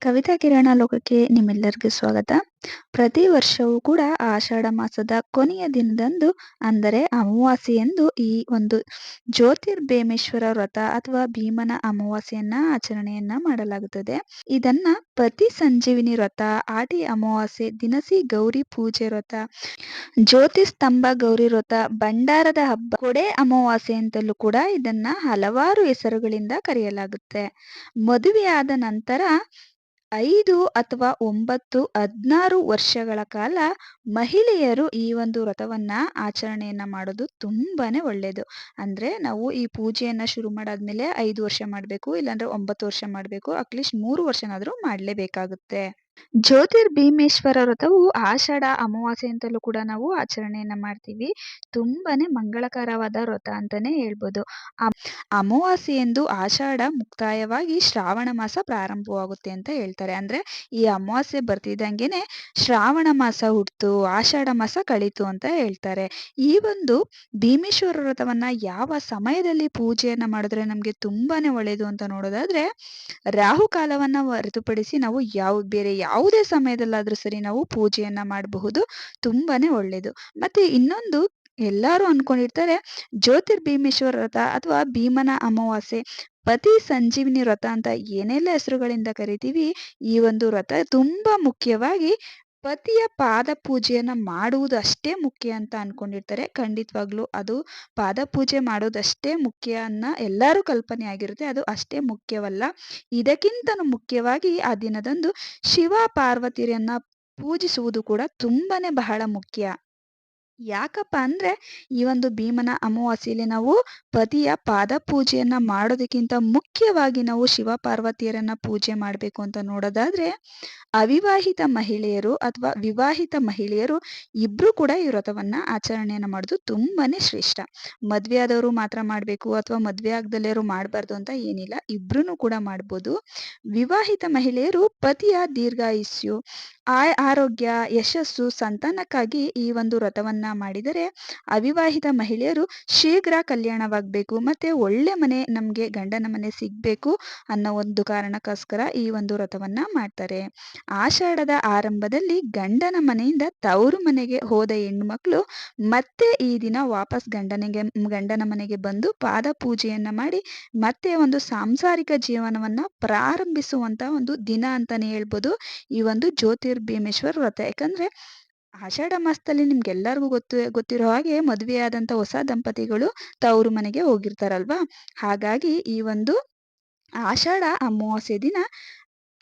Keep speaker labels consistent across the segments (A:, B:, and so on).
A: ಕವಿತಾ ಕಿರಣ ಲೋಕಕ್ಕೆ ನಿಮ್ಮೆಲ್ಲರಿಗೂ ಸ್ವಾಗತ. ಪ್ರತಿ ವರ್ಷವೂ ಕೂಡ ಆಷಾಢ ಮಾಸದ ಕೊನೆಯ ದಿನದಂದು, ಅಂದರೆ ಅಮಾವಾಸ್ಯೆಯಂದು ಈ ಒಂದು ಜ್ಯೋತಿರ್ಭೇಮೇಶ್ವರ ವ್ರತ ಅಥವಾ ಭೀಮನ ಅಮಾವಾಸ್ಯೆಯನ್ನ ಆಚರಣೆಯನ್ನ ಮಾಡಲಾಗುತ್ತದೆ. ಇದನ್ನ ಪ್ರತಿ ಸಂಜೀವಿನಿ ವ್ರತ ಆಟಿ ಅಮಾವಾಸ್ಯೆ, ದಿನಸಿ ಗೌರಿ ಪೂಜೆ ವ್ರತ ಜ್ಯೋತಿ ಸ್ತಂಭ ಗೌರಿ ವ್ರತ, ಭಂಡಾರದ ಹಬ್ಬ, ಕೊಡೆ ಅಮಾವಾಸ್ಯೆ ಅಂತಲೂ ಕೂಡ ಇದನ್ನ ಹಲವಾರು ಹೆಸರುಗಳಿಂದ ಕರೆಯಲಾಗುತ್ತೆ. ಮದುವೆಯಾದ ನಂತರ ಐದು ಅಥವಾ ಒಂಬತ್ತು ಹದಿನಾರು ವರ್ಷಗಳ ಕಾಲ ಮಹಿಳೆಯರು ಈ ಒಂದು ವ್ರತವನ್ನ ಆಚರಣೆಯನ್ನು ಮಾಡೋದು ತುಂಬಾನೇ ಒಳ್ಳೆಯದು ಅಂದ್ರೆ ನಾವು ಈ ಪೂಜೆಯನ್ನು ಶುರು ಮಾಡಾದ್ಮೇಲೆ ಐದು ವರ್ಷ ಮಾಡಬೇಕು, ಇಲ್ಲಾಂದರೆ ಒಂಬತ್ತು ವರ್ಷ ಮಾಡಬೇಕು, ಅಟ್ಲೀಸ್ಟ್ ಮೂರು ವರ್ಷನಾದರೂ ಮಾಡಲೇಬೇಕಾಗುತ್ತೆ. ಜ್ಯೋತಿರ್ಭೀಮೇಶ್ವರ ವ್ರತವು ಆಷಾಢ ಅಮಾವಾಸ್ಯೆ ಅಂತಲೂ ಕೂಡ ನಾವು ಆಚರಣೆಯನ್ನ ಮಾಡ್ತೀವಿ. ತುಂಬಾನೇ ಮಂಗಳಕರವಾದ ವ್ರತ ಅಂತಾನೆ ಹೇಳ್ಬೋದು. ಅಮಾವಾಸ್ಯೆಯಂದು ಆಷಾಢ ಮುಕ್ತಾಯವಾಗಿ ಶ್ರಾವಣ ಮಾಸ ಪ್ರಾರಂಭವಾಗುತ್ತೆ ಅಂತ ಹೇಳ್ತಾರೆ. ಅಂದ್ರೆ ಈ ಅಮಾವಾಸ್ಯೆ ಬರ್ತಿದ್ದಂಗೆನೆ ಶ್ರಾವಣ ಮಾಸ ಹುಡ್ತು ಆಷಾಢ ಮಾಸ ಕಳೀತು ಅಂತ ಹೇಳ್ತಾರೆ. ಈ ಒಂದು ಭೀಮೇಶ್ವರ ವ್ರತವನ್ನ ಯಾವ ಸಮಯದಲ್ಲಿ ಪೂಜೆಯನ್ನ ಮಾಡಿದ್ರೆ ನಮ್ಗೆ ತುಂಬಾನೇ ಒಳ್ಳೇದು ಅಂತ ನೋಡೋದಾದ್ರೆ, ರಾಹು ಕಾಲವನ್ನ ಹೊರತುಪಡಿಸಿ ನಾವು ಯಾವ, ಬೇರೆ ಯಾವುದೇ ಸಮಯದಲ್ಲಾದರೂ ಸರಿ ನಾವು ಪೂಜೆಯನ್ನ ಮಾಡಬಹುದು, ತುಂಬಾನೇ ಒಳ್ಳೇದು. ಮತ್ತೆ ಇನ್ನೊಂದು ಎಲ್ಲರೂ ಅನ್ಕೊಂಡಿರ್ತಾರೆ ಜ್ಯೋತಿರ್ಭೀಮೇಶ್ವರ ವ್ರತ ಅಥವಾ ಭೀಮನ ಅಮಾವಾಸ್ಯೆ, ಪತಿ ಸಂಜೀವಿನಿ ವ್ರತ ಅಂತ ಏನೆಲ್ಲ ಹೆಸರುಗಳಿಂದ ಕರಿತೀವಿ, ಈ ಒಂದು ವ್ರತ ತುಂಬಾ ಮುಖ್ಯವಾಗಿ ಪತಿಯ ಪಾದ ಪೂಜೆಯನ್ನ ಮಾಡುವುದು ಅಷ್ಟೇ ಮುಖ್ಯ ಅಂತ ಅಂದ್ಕೊಂಡಿರ್ತಾರೆ ಖಂಡಿತವಾಗ್ಲೂ ಅದು ಪಾದ ಪೂಜೆ ಮಾಡೋದಷ್ಟೇ ಮುಖ್ಯ ಅನ್ನ ಎಲ್ಲರೂ ಕಲ್ಪನೆ ಆಗಿರುತ್ತೆ. ಅದು ಅಷ್ಟೇ ಮುಖ್ಯವಲ್ಲ. ಇದಕ್ಕಿಂತನೂ ಮುಖ್ಯವಾಗಿ ಆ ದಿನದಂದು ಶಿವ ಪಾರ್ವತಿಯನ್ನು ಪೂಜಿಸುವುದು ಕೂಡ ತುಂಬಾನೇ ಬಹಳ ಮುಖ್ಯ. ಯಾಕಪ್ಪ ಅಂದ್ರೆ ಈ ಒಂದು ಭೀಮನ ಅಮಾವಾಸ್ಯೆಯಲ್ಲಿ ನಾವು ಪತಿಯ ಪಾದ ಪೂಜೆಯನ್ನ ಮಾಡೋದಕ್ಕಿಂತ ಮುಖ್ಯವಾಗಿ ನಾವು ಶಿವ ಪಾರ್ವತಿಯರನ್ನ ಪೂಜೆ ಮಾಡಬೇಕು ಅಂತ ನೋಡೋದಾದ್ರೆ, ಅವಿವಾಹಿತ ಮಹಿಳೆಯರು ಅಥವಾ ವಿವಾಹಿತ ಮಹಿಳೆಯರು ಇಬ್ರು ಕೂಡ ಈ ವ್ರತವನ್ನ ಆಚರಣೆಯನ್ನ ಮಾಡೋದು ತುಂಬಾನೇ ಶ್ರೇಷ್ಠ. ಮದ್ವೆ ಆದವರು ಮಾತ್ರ ಮಾಡಬೇಕು ಅಥವಾ ಮದ್ವೆ ಆಗದಲ್ಲೇರು ಮಾಡಬಾರ್ದು ಅಂತ ಏನಿಲ್ಲ ಇಬ್ರು ಕೂಡ ಮಾಡ್ಬೋದು. ವಿವಾಹಿತ ಮಹಿಳೆಯರು ಪತಿಯ ದೀರ್ಘಾಯುಷ್ಯು, ಆ, ಆರೋಗ್ಯ, ಯಶಸ್ಸು, ಸಂತಾನಕ್ಕಾಗಿ ಈ ಒಂದು ವ್ರತವನ್ನ ಮಾಡಿದರೆ ಅವಿವಾಹಿತ ಮಹಿಳೆಯರು ಶೀಘ್ರ ಕಲ್ಯಾಣವಾಗಬೇಕು, ಮತ್ತೆ ಒಳ್ಳೆ ಮನೆ ನಮಗೆ ಗಂಡನ ಮನೆ ಸಿಗ್ಬೇಕು ಅನ್ನೋ ಒಂದು ಕಾರಣಕ್ಕೋಸ್ಕರ ಈ ಒಂದು ವ್ರತವನ್ನ ಮಾಡ್ತಾರೆ. ಆಷಾಢದ ಆರಂಭದಲ್ಲಿ ಗಂಡನ ಮನೆಯಿಂದ ತವರು ಮನೆಗೆ ಹೋದ ಹೆಣ್ಣುಮಕ್ಕಳು ಮತ್ತೆ ಈ ದಿನ ವಾಪಸ್ ಗಂಡನಿಗೆ, ಗಂಡನ ಮನೆಗೆ ಬಂದು ಪಾದ ಪೂಜೆಯನ್ನ ಮಾಡಿ ಮತ್ತೆ ಒಂದು ಸಾಂಸಾರಿಕ ಜೀವನವನ್ನ ಪ್ರಾರಂಭಿಸುವಂತ ಒಂದು ದಿನ ಅಂತಾನೆ ಹೇಳ್ಬೋದು. ಈ ಒಂದು ಜ್ಯೋತಿರ್ಭೀಮೇಶ್ವರ ವ್ರತ. ಯಾಕಂದ್ರೆ ಆಷಾಢ ಮಾಸದಲ್ಲಿ ನಿಮ್ಗೆಲ್ಲರಿಗೂ ಗೊತ್ತು, ಗೊತ್ತಿರೋ ಹಾಗೆ ಮದುವೆಯಾದಂಥ ಹೊಸ ದಂಪತಿಗಳು ತವರು ಮನೆಗೆ ಹೋಗಿರ್ತಾರಲ್ವಾ? ಹಾಗಾಗಿ ಈ ಒಂದು ಆಷಾಢ ಅಮಾವಾಸ್ಯೆ ದಿನ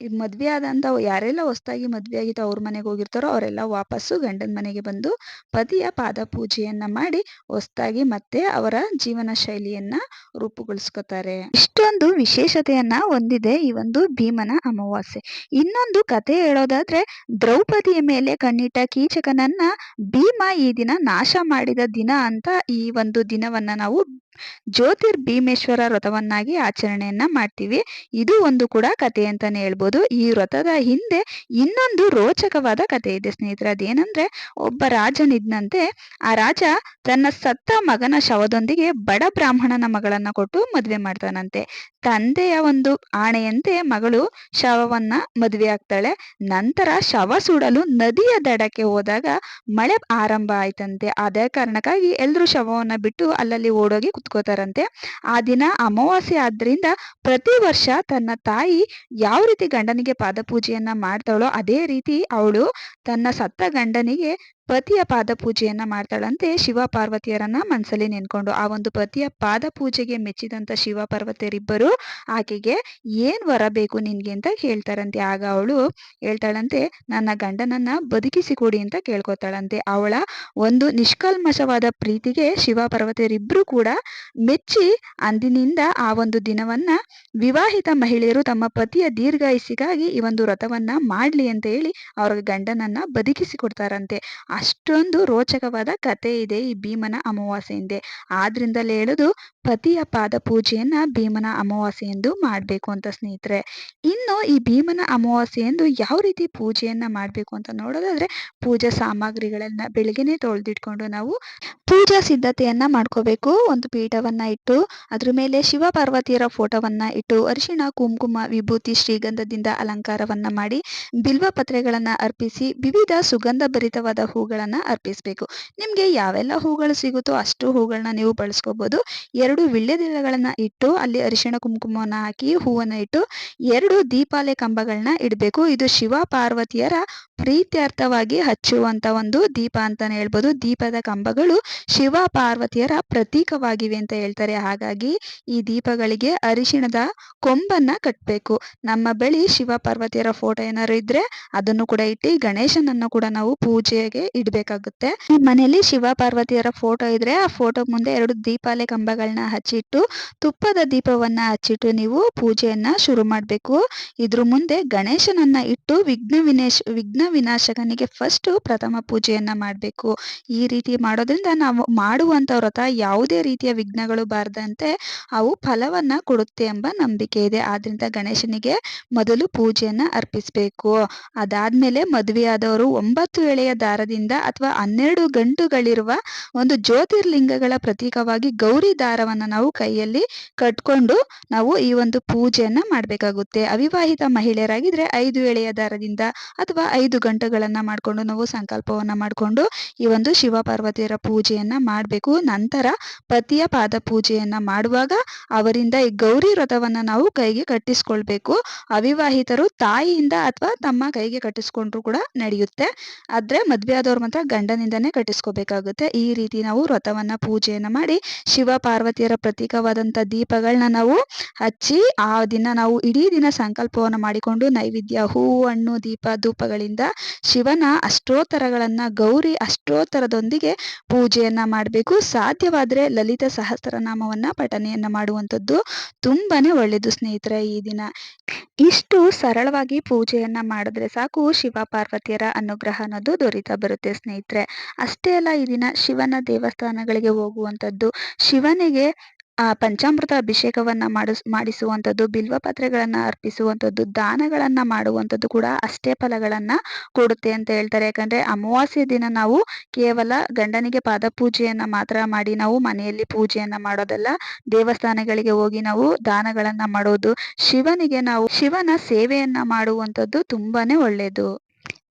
A: ಈ ಮದ್ವೆ ಆದಂತ ಯಾರೆಲ್ಲ ಹೊಸದಾಗಿ ಮದ್ವೆ ಆಗಿತ್ತು ಅವ್ರ ಮನೆಗೆ ಹೋಗಿರ್ತಾರೋ ಅವರೆಲ್ಲ ವಾಪಸ್ಸು ಗಂಡನ ಮನೆಗೆ ಬಂದು ಪತಿಯ ಪಾದ ಪೂಜೆಯನ್ನ ಮಾಡಿ ಹೊಸದಾಗಿ ಮತ್ತೆ ಅವರ ಜೀವನ ಶೈಲಿಯನ್ನ ರೂಪುಗೊಳಿಸ್ಕೊತಾರೆ. ಇಷ್ಟೊಂದು ವಿಶೇಷತೆಯನ್ನ ಹೊಂದಿದೆ ಈ ಒಂದು ಭೀಮನ ಅಮಾವಾಸ್ಯೆ. ಇನ್ನೊಂದು ಕತೆ ಹೇಳೋದಾದ್ರೆ ದ್ರೌಪದಿಯ ಮೇಲೆ ಕಣ್ಣಿಟ್ಟ ಕೀಚಕನನ್ನ ಭೀಮ ಈ ದಿನ ನಾಶ ಮಾಡಿದ ದಿನ ಅಂತ ಈ ಒಂದು ದಿನವನ್ನ ನಾವು ಜ್ಯೋತಿರ್ಭೀಮೇಶ್ವರ ವ್ರತವನ್ನಾಗಿ ಆಚರಣೆಯನ್ನ ಮಾಡ್ತೀವಿ. ಇದು ಒಂದು ಕೂಡ ಕತೆ ಅಂತಾನೆ ಹೇಳ್ಬೋದು. ಈ ವ್ರತದ ಹಿಂದೆ ಇನ್ನೊಂದು ರೋಚಕವಾದ ಕತೆ ಇದೆ ಸ್ನೇಹಿತರೆ. ಅದೇನಂದ್ರೆ, ಒಬ್ಬ ರಾಜನಿದ್ನಂತೆ ಆ ರಾಜ ತನ್ನ ಸತ್ತ ಮಗನ ಶವದೊಂದಿಗೆ ಬಡ ಬ್ರಾಹ್ಮಣನ ಮಗಳನ್ನ ಕೊಟ್ಟು ಮದುವೆ ಮಾಡ್ತಾನಂತೆ. ತಂದೆಯ ಒಂದು ಆಣೆಯಂತೆ ಮಗಳು ಶವವನ್ನ ಮದುವೆ ಆಗ್ತಾಳೆ. ನಂತರ ಶವ ಸುಡಲು ನದಿಯ ದಡಕ್ಕೆ ಹೋದಾಗ ಮಳೆ ಆರಂಭ ಆಯ್ತಂತೆ. ಅದೇ ಕಾರಣಕ್ಕಾಗಿ ಎಲ್ರು ಶವವನ್ನ ಬಿಟ್ಟು ಅಲ್ಲಲ್ಲಿ ಓಡೋಗಿ ಕುತ್ಕೋತಾರಂತೆ. ಆ ದಿನ ಅಮಾವಾಸ್ಯೆ ಆದ್ರಿಂದ ಪ್ರತಿ ವರ್ಷ ತನ್ನ ತಾಯಿ ಯಾವ ರೀತಿ ಗಂಡನಿಗೆ ಪಾದಪೂಜೆಯನ್ನ ಮಾಡ್ತಾಳೋ ಅದೇ ರೀತಿ ಅವಳು ತನ್ನ ಸತ್ತ ಗಂಡನಿಗೆ ಪತಿಯ ಪಾದ ಪೂಜೆಯನ್ನ ಮಾಡ್ತಾಳಂತೆ ಶಿವ ಪಾರ್ವತಿಯರನ್ನ ಮನಸ್ಸಲ್ಲಿ ನೆನ್ಕೊಂಡು ಆ ಒಂದು ಪತಿಯ ಪಾದ ಪೂಜೆಗೆ ಮೆಚ್ಚಿದಂತ ಶಿವ ಪಾರ್ವತಿಯರಿಬ್ಬರು ಆಕೆಗೆ ಏನ್ ವರ ಬೇಕು ನಿನ್ಗೆ ಅಂತ ಕೇಳ್ತಾರಂತೆ ಆಗ ಅವಳು ಹೇಳ್ತಾಳಂತೆ, ನನ್ನ ಗಂಡನನ್ನ ಬದುಕಿಸಿ ಕೊಡಿ ಅಂತ ಕೇಳ್ಕೊತಾಳಂತೆ. ಅವಳ ಒಂದು ನಿಷ್ಕಲ್ಮಶವಾದ ಪ್ರೀತಿಗೆ ಶಿವ ಪಾರ್ವತಿಯರಿಬ್ರು ಕೂಡ ಮೆಚ್ಚಿ ಅಂದಿನಿಂದ ಆ ಒಂದು ದಿನವನ್ನ ವಿವಾಹಿತ ಮಹಿಳೆಯರು ತಮ್ಮ ಪತಿಯ ದೀರ್ಘಾಯಿಸಿಗಾಗಿ ಈ ಒಂದು ವ್ರತವನ್ನ ಮಾಡ್ಲಿ ಅಂತ ಹೇಳಿ ಅವ್ರ ಗಂಡನನ್ನ ಬದುಕಿಸಿ ಕೊಡ್ತಾರಂತೆ ಅಷ್ಟೊಂದು ರೋಚಕವಾದ ಕತೆ ಇದೆ ಈ ಭೀಮನ ಅಮಾವಾಸ್ಯೆ ಹಿಂದೆ ಆದ್ರಿಂದಲೇ ಹೇಳುದು ಪತಿಯ ಪಾದ ಪೂಜೆಯನ್ನ ಭೀಮನ ಅಮಾವಾಸ್ಯೆ ಎಂದು ಮಾಡಬೇಕು ಅಂತ ಸ್ನೇಹಿತರೆ. ಇನ್ನು ಇನ್ನು ಈ ಭೀಮನ ಅಮಾವಾಸ್ಯೆ ಎಂದು ಯಾವ ರೀತಿ ಪೂಜೆಯನ್ನ ಮಾಡಬೇಕು ಅಂತ ನೋಡೋದಾದ್ರೆ ಪೂಜಾ ಸಾಮಗ್ರಿಗಳನ್ನ ಬೆಳಗ್ಗೆನೆ ತೊಳೆದಿಟ್ಕೊಂಡು ನಾವು ಪೂಜಾ ಸಿದ್ಧತೆಯನ್ನ ಮಾಡ್ಕೋಬೇಕು. ಒಂದು ಪೀಠವನ್ನ ಇಟ್ಟು ಅದ್ರ ಮೇಲೆ ಶಿವ ಪಾರ್ವತಿಯರ ಫೋಟೋವನ್ನ ಇಟ್ಟು ಅರಿಶಿಣ, ಕುಂಕುಮ, ವಿಭೂತಿ, ಶ್ರೀಗಂಧದಿಂದ ಅಲಂಕಾರವನ್ನ ಮಾಡಿ ಬಿಲ್ವ ಪತ್ರೆಗಳನ್ನ ಅರ್ಪಿಸಿ ವಿವಿಧ ಸುಗಂಧ ಭರಿತವಾದ ಹೂಗಳನ್ನ ಅರ್ಪಿಸಬೇಕು. ನಿಮ್ಗೆ ಯಾವೆಲ್ಲ ಹೂಗಳು ಸಿಗುತ್ತೋ ಅಷ್ಟು ಹೂಗಳನ್ನ ನೀವು ಬಳಸ್ಕೋಬಹುದು ಎರಡು ವಿಳ್ಯದೆಲೆಗಳನ್ನು ಇಟ್ಟು ಅಲ್ಲಿ ಅರಿಶಿಣ ಕುಂಕುಮವನ್ನು ಹಾಕಿ ಹೂವನ್ನ ಇಟ್ಟು ಎರಡು ದೀಪಾಲೆ ಕಂಬಗಳನ್ನ ಇಡಬೇಕು. ಇದು ಶಿವ ಪಾರ್ವತಿಯರ ಪ್ರೀತ್ಯರ್ಥವಾಗಿ ಹಚ್ಚುವಂತ ಒಂದು ದೀಪ ಅಂತಾನೆ ಹೇಳ್ಬೋದು. ದೀಪದ ಕಂಬಗಳು ಶಿವ ಪಾರ್ವತಿಯರ ಪ್ರತೀಕವಾಗಿವೆ ಅಂತ ಹೇಳ್ತಾರೆ. ಹಾಗಾಗಿ ಈ ದೀಪಗಳಿಗೆ ಅರಿಶಿಣದ ಕೊಂಬನ್ನ ಕಟ್ಟಬೇಕು ನಮ್ಮ ಬಳಿ ಶಿವ ಪಾರ್ವತಿಯರ ಫೋಟೋ ಏನಾದ್ರು ಇದ್ರೆ ಅದನ್ನು ಕೂಡ ಇಟ್ಟು ಗಣೇಶನನ್ನು ಕೂಡ ನಾವು ಪೂಜೆಗೆ ಇಡಬೇಕಾಗುತ್ತೆ. ನಿಮ್ಮ ಮನೆಯಲ್ಲಿ ಶಿವ ಪಾರ್ವತಿಯರ ಫೋಟೋ ಇದ್ರೆ ಆ ಫೋಟೋ ಮುಂದೆ ಎರಡು ದೀಪಾಲೆ ಕಂಬಗಳನ್ನ ಹಚ್ಚಿಟ್ಟು, ತುಪ್ಪದ ದೀಪವನ್ನ ಹಚ್ಚಿಟ್ಟು ನೀವು ಪೂಜೆಯನ್ನ ಶುರು ಮಾಡಬೇಕು. ಇದ್ರ ಮುಂದೆ ಗಣೇಶನನ್ನ ಇಟ್ಟು ವಿಘ್ನ ವಿನೇಶ್, ವಿಘ್ನ ವಿನಾಶಕನಿಗೆ ಫಸ್ಟ್ ಪ್ರಥಮ ಪೂಜೆಯನ್ನ ಮಾಡಬೇಕು. ಈ ರೀತಿ ಮಾಡೋದ್ರಿಂದ ನಾವು ಮಾಡುವಂತ ವ್ರತ ಯಾವುದೇ ರೀತಿಯ ವಿಘ್ನಗಳು ಬಾರದಂತೆ ಅವು ಫಲವನ್ನ ಕೊಡುತ್ತೆ ಎಂಬ ನಂಬಿಕೆ ಇದೆ. ಆದ್ರಿಂದ ಗಣೇಶನಿಗೆ ಮೊದಲು ಪೂಜೆಯನ್ನ ಅರ್ಪಿಸಬೇಕು. ಅದಾದ್ಮೇಲೆ ಮದುವೆಯಾದವರು ಒಂಬತ್ತು ಎಳೆಯ ದಾರದಿಂದ ಅಥವಾ ಹನ್ನೆರಡು ಗಂಟುಗಳಿರುವ ಒಂದು ಜ್ಯೋತಿರ್ಲಿಂಗಗಳ ಪ್ರತೀಕವಾಗಿ ಗೌರಿ ದಾರವನ್ನ ನಾವು ಕೈಯಲ್ಲಿ ಕಟ್ಕೊಂಡು ನಾವು ಈ ಒಂದು ಪೂಜೆಯನ್ನ ಮಾಡಬೇಕಾಗುತ್ತೆ. ಅವಿವಾಹಿತ ಮಹಿಳೆಯರಾಗಿದ್ರೆ ಐದು ಎಳೆಯ ದಾರದಿಂದ ಅಥವಾ ಐದು ಗಂಟೆಗಳನ್ನ ಮಾಡಿಕೊಂಡು ನಾವು ಸಂಕಲ್ಪವನ್ನ ಮಾಡಿಕೊಂಡು ಈ ಒಂದು ಶಿವ ಪಾರ್ವತಿಯರ ಪೂಜೆಯನ್ನ ಮಾಡಬೇಕು. ನಂತರ ಪತಿಯ ಪಾದ ಪೂಜೆಯನ್ನ ಮಾಡುವಾಗ ಅವರಿಂದ ಈ ಗೌರಿ ವ್ರತವನ್ನ ನಾವು ಕೈಗೆ ಕಟ್ಟಿಸ್ಕೊಳ್ಬೇಕು. ಅವಿವಾಹಿತರು ತಾಯಿಯಿಂದ ಅಥವಾ ತಮ್ಮ ಕೈಗೆ ಕಟ್ಟಿಸ್ಕೊಂಡ್ರು ಕೂಡ ನಡೆಯುತ್ತೆ. ಆದ್ರೆ ಮದ್ವೆ ಆದವ್ರು ಮಾತ್ರ ಗಂಡನಿಂದನೇ ಕಟ್ಟಿಸ್ಕೋಬೇಕಾಗುತ್ತೆ. ಈ ರೀತಿ ನಾವು ವ್ರತವನ್ನ ಪೂಜೆಯನ್ನ ಮಾಡಿ ಶಿವ ಪಾರ್ವತಿಯರ ಪ್ರತೀಕವಾದಂಥ ದೀಪಗಳನ್ನ ನಾವು ಹಚ್ಚಿ ಆ ದಿನ ನಾವು ಇಡೀ ದಿನ ಸಂಕಲ್ಪವನ್ನು ಮಾಡಿಕೊಂಡು ನೈವೇದ್ಯ ಹೂ ಹಣ್ಣು, ದೀಪ, ಧೂಪಗಳಿಂದ ಶಿವನ ಅಷ್ಟೋತ್ತರಗಳನ್ನ ಗೌರಿ ಅಷ್ಟೋತ್ತರದೊಂದಿಗೆ ಪೂಜೆಯನ್ನ ಮಾಡಬೇಕು. ಸಾಧ್ಯವಾದ್ರೆ ಲಲಿತ ಸಹಸ್ರನಾಮವನ್ನ ಪಠನೆಯನ್ನ ಮಾಡುವಂಥದ್ದು ತುಂಬಾನೇ ಒಳ್ಳೆಯದು ಸ್ನೇಹಿತರೆ ಈ ದಿನ. ಇಷ್ಟು ಸರಳವಾಗಿ ಪೂಜೆಯನ್ನ ಮಾಡಿದ್ರೆ ಸಾಕು ಶಿವ ಪಾರ್ವತಿಯರ ಅನುಗ್ರಹ ಅನ್ನೋದು ದೊರೀತಾ ಬರುತ್ತೆ ಸ್ನೇಹಿತರೆ. ಅಷ್ಟೇ ಅಲ್ಲ ಈ ದಿನ ಶಿವನ ದೇವಸ್ಥಾನಗಳಿಗೆ ಹೋಗುವಂಥದ್ದು ಶಿವನಿಗೆ ಆ ಪಂಚಾಮೃತ ಅಭಿಷೇಕವನ್ನ ಮಾಡಿಸ್, ಮಾಡಿಸುವಂಥದ್ದು, ಬಿಲ್ವ ಪತ್ರೆಗಳನ್ನ ಅರ್ಪಿಸುವಂಥದ್ದು, ದಾನಗಳನ್ನ ಮಾಡುವಂಥದ್ದು ಕೂಡ ಅಷ್ಟೇ ಫಲಗಳನ್ನ ಕೊಡುತ್ತೆ ಅಂತ ಹೇಳ್ತಾರೆ. ಯಾಕಂದ್ರೆ ಅಮಾವಾಸ್ಯೆ ದಿನ ನಾವು ಕೇವಲ ಗಂಡನಿಗೆ ಪಾದ ಪೂಜೆಯನ್ನ ಮಾತ್ರ ಮಾಡಿ ನಾವು ಮನೆಯಲ್ಲಿ ಪೂಜೆಯನ್ನ ಮಾಡೋದಲ್ಲ, ದೇವಸ್ಥಾನಗಳಿಗೆ ಹೋಗಿ ನಾವು ದಾನಗಳನ್ನ ಮಾಡೋದು, ಶಿವನಿಗೆ ನಾವು ಶಿವನ ಸೇವೆಯನ್ನ ಮಾಡುವಂಥದ್ದು ತುಂಬಾನೇ ಒಳ್ಳೆಯದು